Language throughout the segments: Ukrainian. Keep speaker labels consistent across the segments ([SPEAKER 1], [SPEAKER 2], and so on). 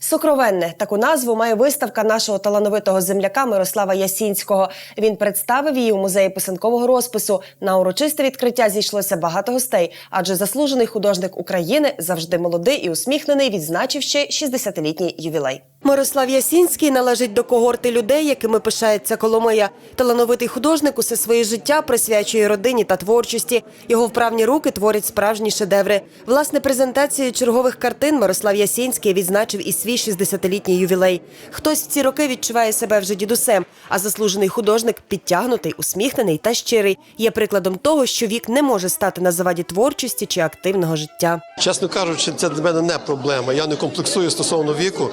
[SPEAKER 1] Сокровенне таку назву має виставка нашого талановитого земляка Мирослава Ясінського. Він представив її у музеї писанкового розпису. На урочисте відкриття зійшлося багато гостей, адже заслужений художник України завжди молодий і усміхнений, відзначив ще 60-літній ювілей. Мирослав Ясінський належить до когорти людей, якими пишається Коломия. Талановитий художник усе своє життя присвячує родині та творчості. Його вправні руки творять справжні шедеври. Власне, презентацією чергових картин Мирослав Ясінський відзначив і свій 60-літній ювілей. Хтось в ці роки відчуває себе вже дідусем, а заслужений художник підтягнутий, усміхнений та щирий. Є прикладом того, що вік не може стати на заваді творчості чи активного життя.
[SPEAKER 2] Чесно кажучи, це для мене не проблема. Я не комплексую стосовно віку.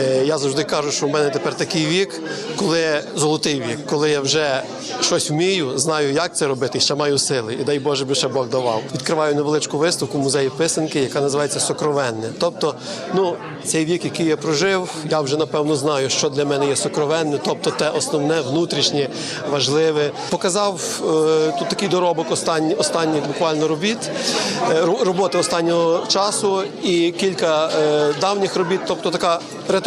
[SPEAKER 2] Е, Я завжди кажу, що в мене тепер такий вік, коли золотий вік, коли я вже щось вмію, знаю, як це робити, ще маю сили. І дай Боже би ще Бог давав. Відкриваю невеличку виставку в музеї писанки, яка називається Сокровенне. Тобто, ну цей вік, який я прожив, я вже напевно знаю, що для мене є сокровенне, тобто те основне, внутрішнє, важливе. Показав е, тут такий доробок останні, останніх буквально робіт, е, роботи останнього часу і кілька е, давніх робіт, тобто така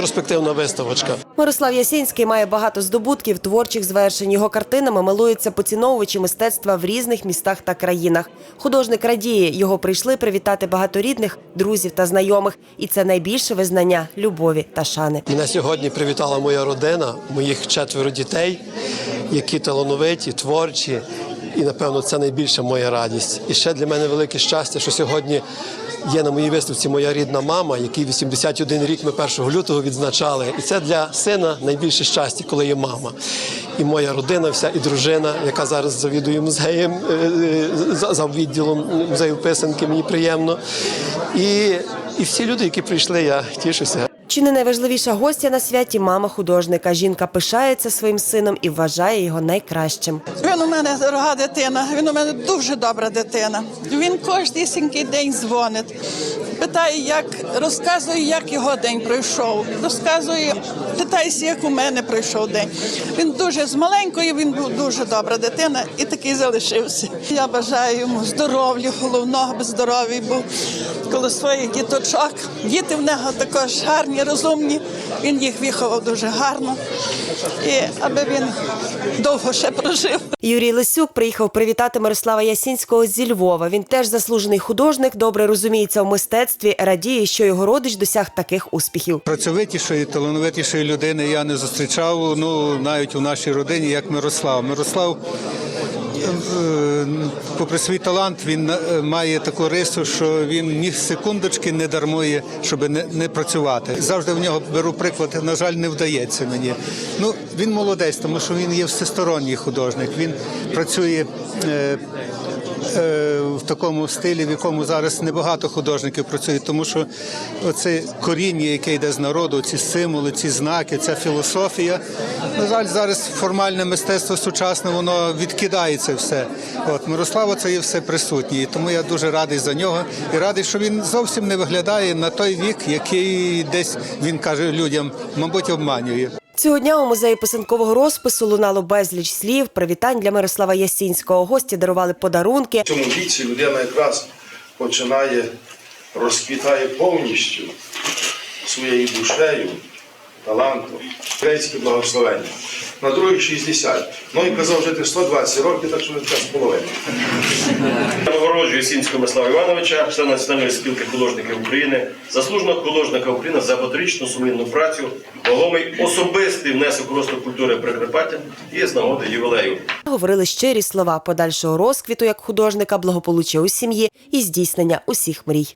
[SPEAKER 2] ретроспективна виставочка.
[SPEAKER 1] Мирослав Ясінський має багато здобутків, творчих звершень. Його картинами милуються поціновувачі мистецтва в різних містах та країнах. Художник радіє, його прийшли привітати багато рідних, друзів та знайомих. І це найбільше визнання любові та шани.
[SPEAKER 2] Мене сьогодні привітала моя родина, моїх четверо дітей, які талановиті, творчі. І напевно це найбільша моя радість. І ще для мене велике щастя, що сьогодні є на моїй виставці моя рідна мама, який 81 рік ми 1 лютого відзначали. І це для сина найбільше щастя, коли є мама. І моя родина, вся і дружина, яка зараз завідує музеєм е, е, за відділом музею писанки. Мені приємно. І, і всі люди, які прийшли, я тішуся.
[SPEAKER 1] Чи не найважливіша гостя на святі мама художника? Жінка пишається своїм сином і вважає його найкращим.
[SPEAKER 3] Він у мене дорога дитина, він у мене дуже добра дитина. Він кожнісінький день дзвонить, питає, як розказує, як його день пройшов. Розказує, питається, як у мене пройшов день. Він дуже з маленької, він був дуже добра дитина і такий залишився. Я бажаю йому здоров'я, головного би здоров'я був коло своїх діточок. Діти в нього також гарні, розумні. Він їх виховав дуже гарно. І аби він довго ще прожив.
[SPEAKER 1] Юрій Лисюк приїхав привітати Мирослава Ясінського зі Львова. Він теж заслужений художник, добре розуміється в мистецтві, радіє, що його родич досяг таких успіхів.
[SPEAKER 4] Працьовитішої, талановитішої людини я не зустрічав ну навіть у нашій родині, як Мирослав. Мирослав, е, попри свій талант, він е, має таку рису, що він ні секундочки не дармує, щоб не, не працювати. Завжди в нього беру приклад. На жаль, не вдається мені. Ну він молодець, тому що він є всесторонній художник. Він працює. е, в такому стилі, в якому зараз небагато художників працюють, тому що оце коріння, яке йде з народу, ці символи, ці знаки, ця філософія. На жаль, зараз формальне мистецтво сучасне, воно відкидає це все. От Мирослава це є все присутнє. І тому я дуже радий за нього і радий, що він зовсім не виглядає на той вік, який десь він каже людям, мабуть, обманює.
[SPEAKER 1] Цього дня у музеї писанкового розпису лунало безліч слів, привітань для Мирослава Ясінського. Гості дарували подарунки.
[SPEAKER 5] В цьому віці людина якраз починає, розквітає повністю своєю душею, талантом, українське благословення. На других 60. Ну і казав жити 120 років, так що це з половиною.
[SPEAKER 6] Нагороджую Сінського Мислава Івановича, члена Національної спілки художників України, заслуженого художника України за патріотичну сумлінну працю, вагомий особистий внесок у розвиток культури Прикарпаття і з нагоди ювілею.
[SPEAKER 1] Говорили щирі слова подальшого розквіту як художника, благополуччя у сім'ї і здійснення усіх мрій.